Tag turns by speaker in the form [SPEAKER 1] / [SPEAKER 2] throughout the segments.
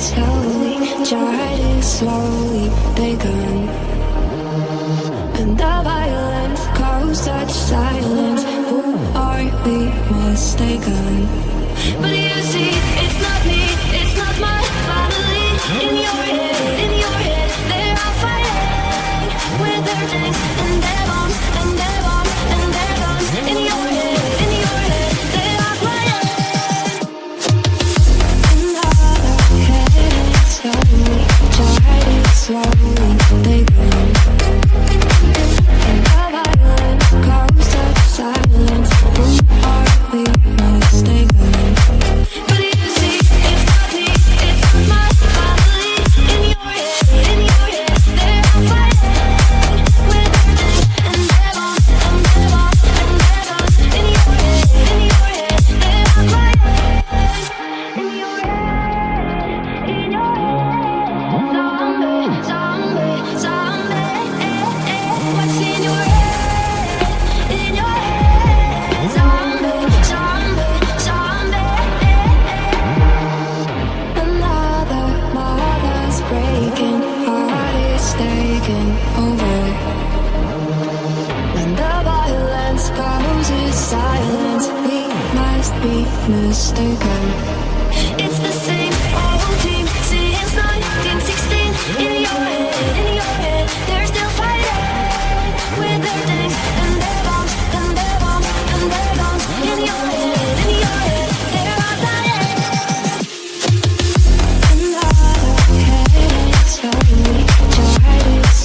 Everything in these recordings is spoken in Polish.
[SPEAKER 1] slowly, it slowly begun. And the violence caused such silence. Who are we mistaken? But you see, it's not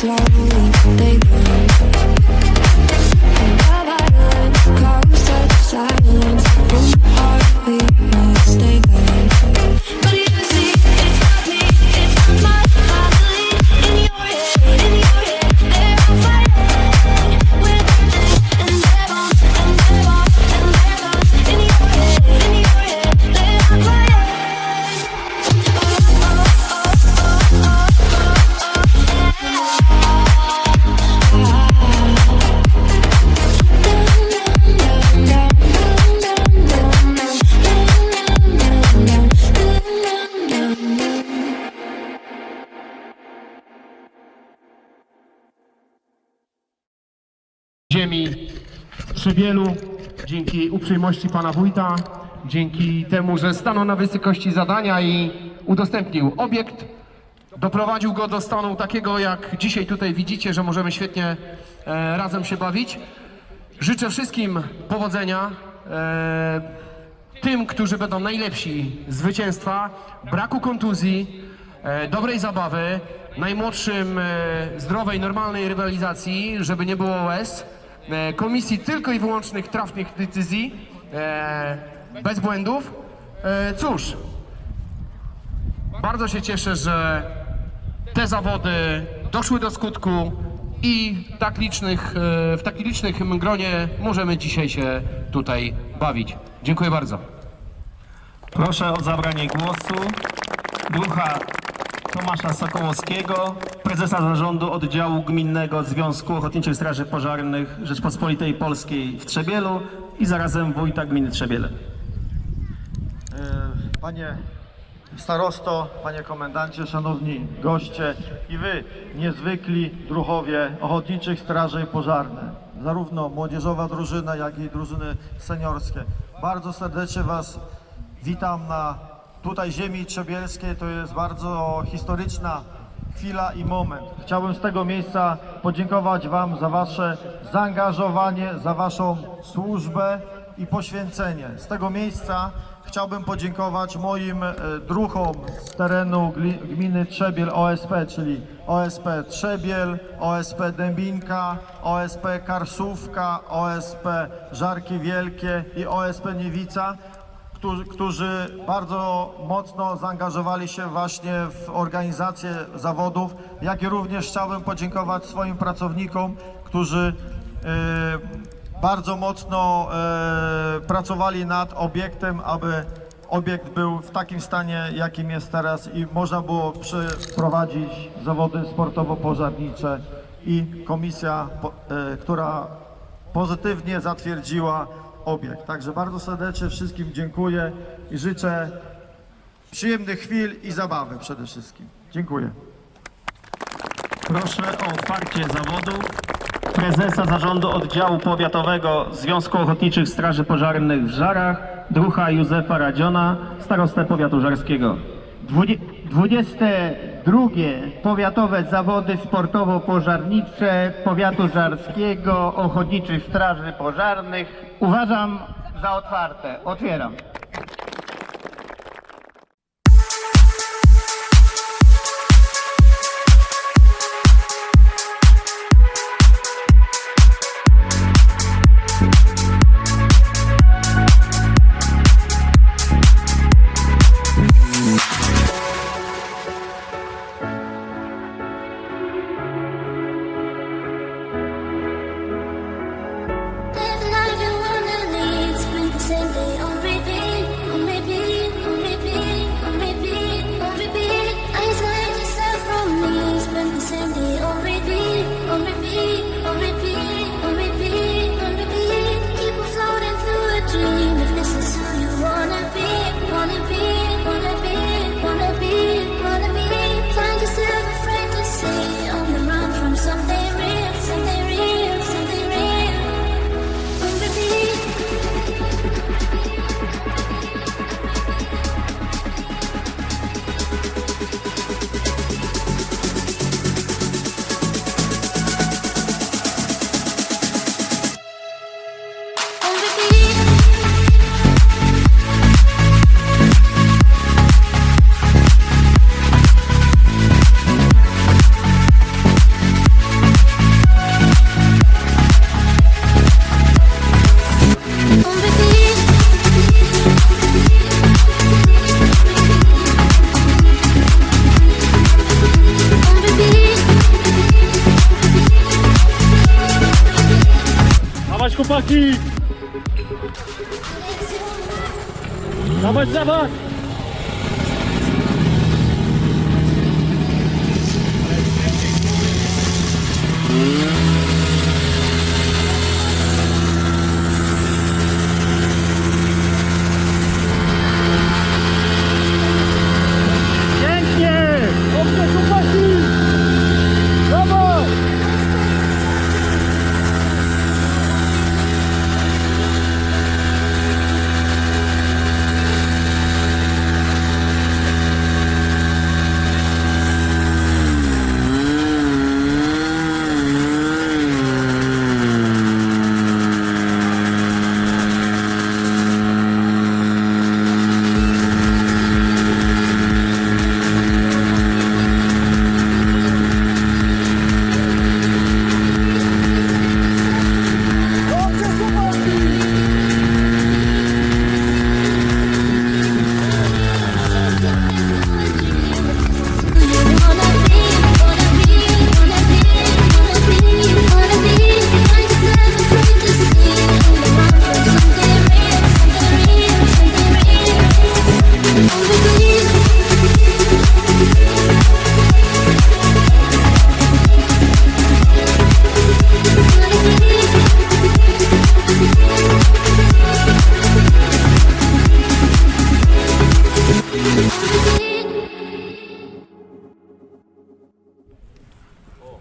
[SPEAKER 1] slow.
[SPEAKER 2] Ziemi Przybielu, dzięki uprzejmości pana wójta, dzięki temu, że stanął na wysokości zadania i udostępnił obiekt, doprowadził go do stanu takiego, jak dzisiaj tutaj widzicie, że możemy świetnie e, razem się bawić. Życzę wszystkim powodzenia, e, tym, którzy będą najlepsi, zwycięstwa, braku kontuzji, e, dobrej zabawy, najmłodszym e, zdrowej, normalnej rywalizacji, żeby nie było łez, komisji tylko i wyłącznych trafnych decyzji, e, bez błędów. E, cóż, bardzo się cieszę, że te zawody doszły do skutku i tak licznych, e, w tak licznym gronie możemy dzisiaj się tutaj bawić. Dziękuję bardzo.
[SPEAKER 3] Proszę o zabranie głosu druha Tomasza Sokołowskiego, prezesa zarządu oddziału gminnego Związku Ochotniczych Straży Pożarnych Rzeczpospolitej Polskiej w Trzebielu i zarazem wójta gminy Trzebiele.
[SPEAKER 4] E, Panie starosto, panie komendancie, szanowni goście i wy, niezwykli druhowie ochotniczych straży pożarnych, zarówno młodzieżowa drużyna, jak i drużyny seniorskie. Bardzo serdecznie was witam na tutaj ziemi trzebielskiej. To jest bardzo historyczna chwila i moment. Chciałbym z tego miejsca podziękować wam za wasze zaangażowanie, za waszą służbę i poświęcenie. Z tego miejsca chciałbym podziękować moim e, druhom z terenu gminy Trzebiel OSP, czyli OSP Trzebiel, OSP Dębinka, OSP Karsówka, OSP Żarki Wielkie i OSP Niewica, którzy, bardzo mocno zaangażowali się właśnie w organizację zawodów, jak i również chciałbym podziękować swoim pracownikom, którzy e, bardzo mocno e, pracowali nad obiektem, aby obiekt był w takim stanie, jakim jest teraz i można było przeprowadzić zawody sportowo-pożarnicze i komisja, e, która pozytywnie zatwierdziła obiekt. Także bardzo serdecznie wszystkim dziękuję i życzę przyjemnych chwil i zabawy przede wszystkim. Dziękuję.
[SPEAKER 3] Proszę o otwarcie zawodu prezesa zarządu oddziału powiatowego Związku Ochotniczych Straży Pożarnych w Żarach, drucha Józefa Radziona, starostę powiatu żarskiego.
[SPEAKER 5] 20 Drugie, powiatowe zawody sportowo-pożarnicze powiatu żarskiego, ochotniczych straży pożarnych. Uważam za otwarte. Otwieram.
[SPEAKER 6] Hadi. Yavaş.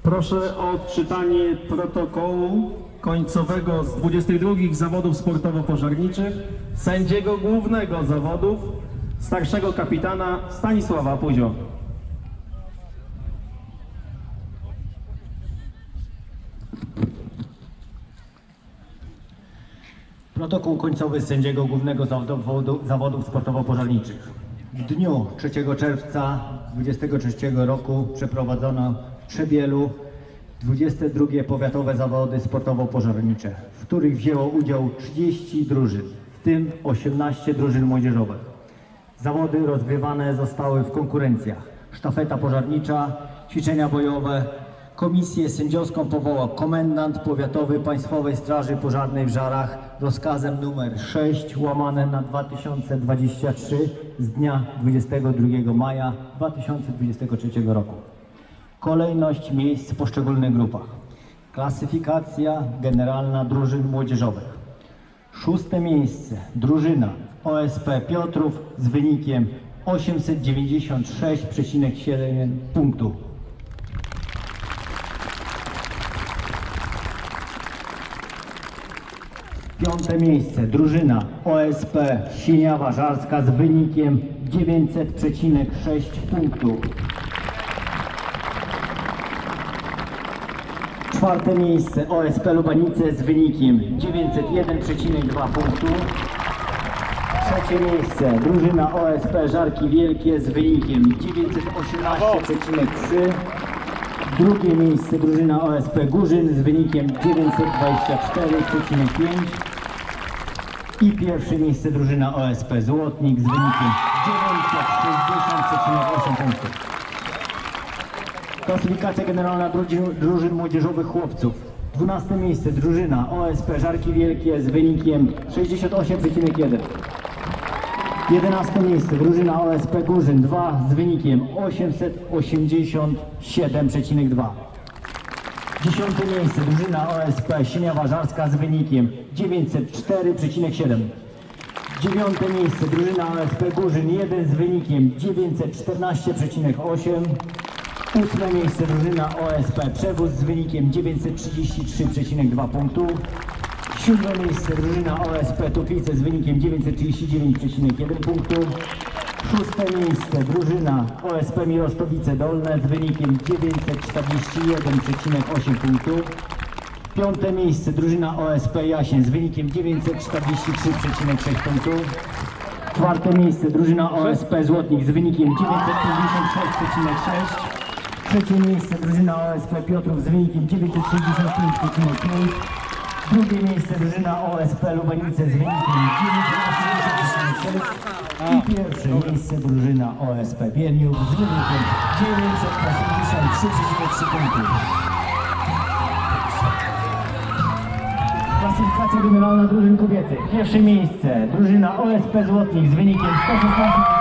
[SPEAKER 3] Proszę o odczytanie protokołu końcowego z 22 zawodów sportowo-pożarniczych, sędziego głównego zawodów, starszego kapitana Stanisława Puzio.
[SPEAKER 7] Protokół końcowy sędziego głównego zawodu, zawodów sportowo-pożarniczych. W dniu 3 czerwca 2023 roku przeprowadzono w Trzebielu 22 powiatowe zawody sportowo-pożarnicze, w których wzięło udział 30 drużyn, w tym 18 drużyn młodzieżowych. Zawody rozgrywane zostały w konkurencjach. Sztafeta pożarnicza, ćwiczenia bojowe. Komisję sędziowską powołał komendant powiatowy Państwowej Straży Pożarnej w Żarach rozkazem numer 6 łamane na 2023 z dnia 22 maja 2023 roku. Kolejność miejsc w poszczególnych grupach. Klasyfikacja generalna drużyn młodzieżowych. Szóste miejsce drużyna OSP Piotrów z wynikiem 896,7 punktu. Piąte miejsce drużyna OSP Sieniawa Żarska z wynikiem 900,6 punktu. Czwarte miejsce OSP Lubanice z wynikiem 901,2 punktu. Trzecie miejsce drużyna OSP Żarki Wielkie z wynikiem 918,3. Drugie miejsce drużyna OSP Górzyn z wynikiem 924,5. I pierwsze miejsce drużyna OSP Złotnik z wynikiem 960,8 punktów. Klasyfikacja generalna drużyn, drużyn młodzieżowych chłopców. 12 miejsce drużyna OSP Żarki Wielkie z wynikiem 68,1. 11 miejsce drużyna OSP Górzyn 2 z wynikiem 887,2. 10 miejsce drużyna OSP Sieniawa Żarska z wynikiem 904,7. Dziewiąte miejsce drużyna OSP Górzyn 1 z wynikiem 914,8. Ósme miejsce drużyna OSP Przewóz z wynikiem 933,2 punktów. Siódme miejsce drużyna OSP Toplice z wynikiem 939,1 punktów. Szóste miejsce drużyna OSP Mirostowice Dolne z wynikiem 941,8 punktów. Piąte miejsce drużyna OSP Jasień z wynikiem 943,6 punktów. Czwarte miejsce drużyna OSP Złotnik z wynikiem 956,6. Trzecie miejsce drużyna OSP Piotrów z wynikiem 965,5. Drugie miejsce drużyna OSP Lubanice z wynikiem 986. I pierwsze miejsce drużyna OSP Bieniów z wynikiem 983,3 punktów. Klasyfikacja generalna drużyn kobiety. Pierwsze miejsce drużyna OSP Złotnik z wynikiem 116,2.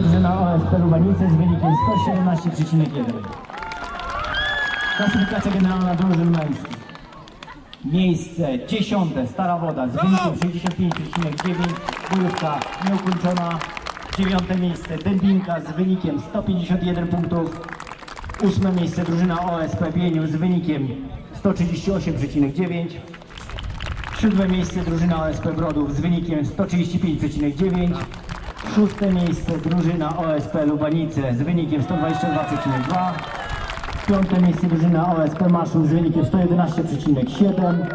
[SPEAKER 7] Drużyna OSP Lubanice z wynikiem 117,1. Klasyfikacja generalna drużyn męskich. Miejsce dziesiąte Stara Woda z wynikiem 65,9. Bojówka nieukończona. Dziewiąte miejsce Dębinka z wynikiem 151 punktów. Ósme miejsce drużyna OSP Bieniu z wynikiem 138,9. Siódme miejsce drużyna OSP Brodów z wynikiem 135,9. Szóste miejsce drużyna OSP Lubanice z wynikiem 122,2. Piąte miejsce drużyna OSP Maszów z wynikiem 111,7.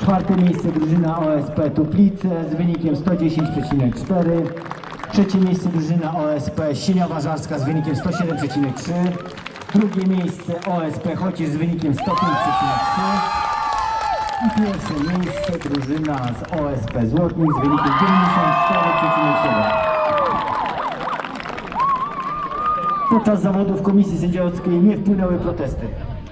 [SPEAKER 7] Czwarte miejsce drużyna OSP Tuplice z wynikiem 110,4. Trzecie miejsce drużyna OSP Sieniawa Żarska z wynikiem 107,3. Drugie miejsce OSP Chociaż z wynikiem 105,3. I pierwsze miejsce drużyna z OSP Złotnik z wynikiem 94,7. Podczas zawodów komisji sędziowskiej nie wpłynęły protesty.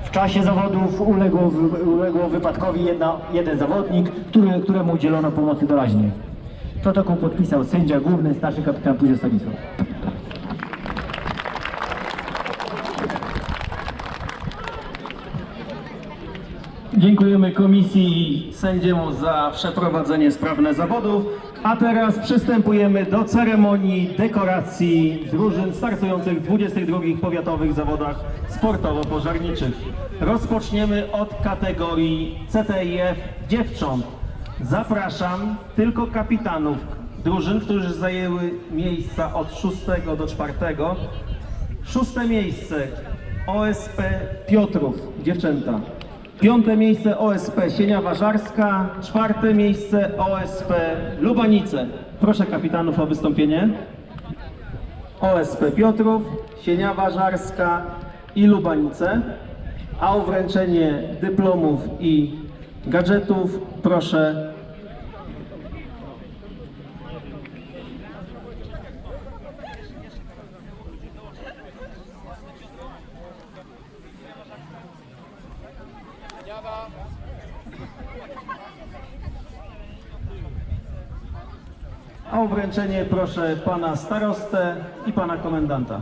[SPEAKER 7] W czasie zawodów uległo, uległo wypadkowi jedna, jeden zawodnik, który, któremu udzielono pomocy doraźnej. Protokół podpisał sędzia główny, starszy kapitan Pudzio Stanisław.
[SPEAKER 3] Dziękujemy komisji i sędziemu za przeprowadzenie sprawne zawodów. A teraz przystępujemy do ceremonii dekoracji drużyn startujących w 22 powiatowych zawodach sportowo-pożarniczych. Rozpoczniemy od kategorii CTIF dziewcząt. Zapraszam tylko kapitanów drużyn, którzy zajęły miejsca od 6 do 4. Szóste miejsce OSP Piotrów, dziewczęta. Piąte miejsce OSP Sieniawa Żarska. Czwarte miejsce OSP Lubanice. Proszę kapitanów o wystąpienie. OSP Piotrów, Sieniawa Żarska i Lubanice. A o wręczenie dyplomów i gadżetów proszę poręczenie proszę pana starostę i pana komendanta.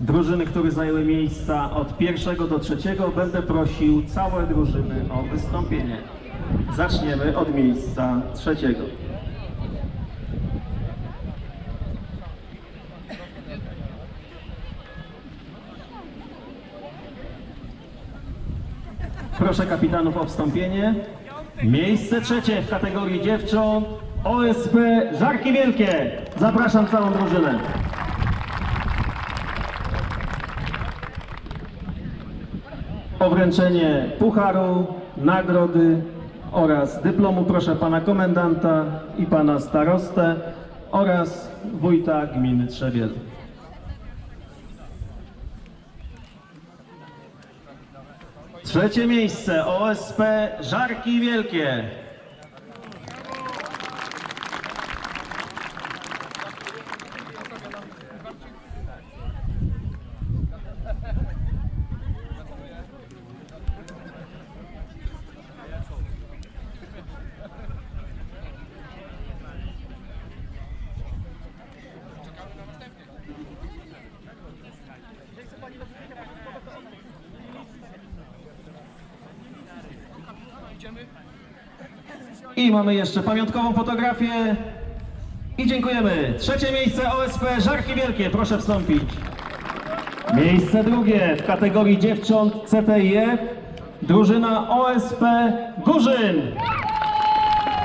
[SPEAKER 3] Drużyny, które zajęły miejsca od pierwszego do trzeciego, będę prosił całe drużyny o wystąpienie. Zaczniemy od miejsca trzeciego. Proszę kapitanów o wstąpienie. Miejsce trzecie w kategorii dziewcząt OSP Żarki Wielkie. Zapraszam całą drużynę. O wręczenie pucharu, nagrody oraz dyplomu proszę pana komendanta i pana starostę oraz wójta gminy Trzebiel. Trzecie miejsce OSP Żarki Wielkie. I mamy jeszcze pamiątkową fotografię. I dziękujemy. Trzecie miejsce OSP Żarki Wielkie. Proszę wstąpić. Miejsce drugie w kategorii dziewcząt CTIF. Drużyna OSP Górzyn.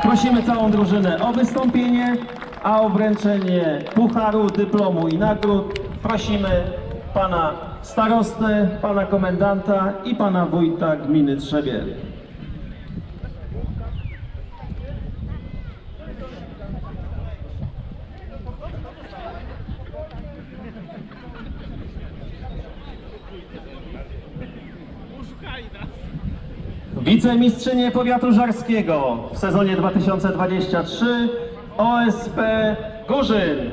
[SPEAKER 3] Prosimy całą drużynę o wystąpienie, a o wręczenie pucharu, dyplomu i nagród prosimy pana starostę, pana komendanta i pana wójta gminy Trzebiel. Wicemistrzynie powiatu żarskiego w sezonie 2023 OSP Górzyn.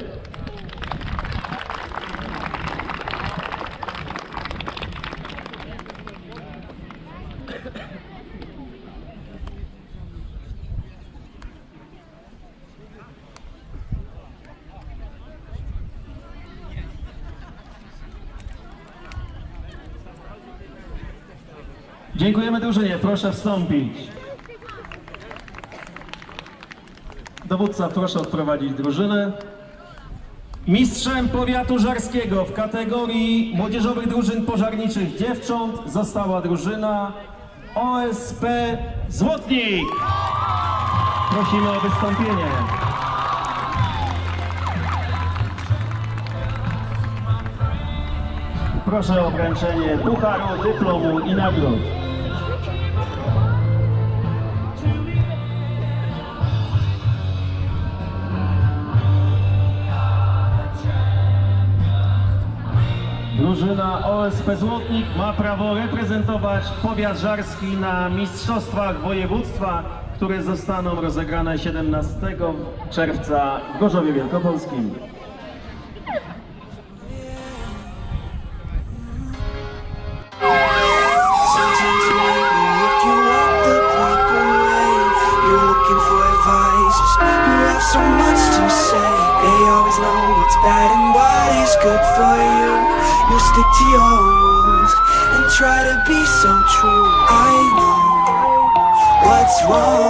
[SPEAKER 3] Dziękujemy drużynie, proszę wstąpić. Dowódca, proszę odprowadzić drużynę. Mistrzem powiatu żarskiego w kategorii młodzieżowych drużyn pożarniczych dziewcząt została drużyna OSP Złotnik. Prosimy o wystąpienie. Proszę o wręczenie pucharu, dyplomu i nagród. OSP Złotnik ma prawo reprezentować powiat żarski na Mistrzostwach Województwa, które zostaną rozegrane 17 czerwca w Gorzowie Wielkopolskim.
[SPEAKER 8] Whoa.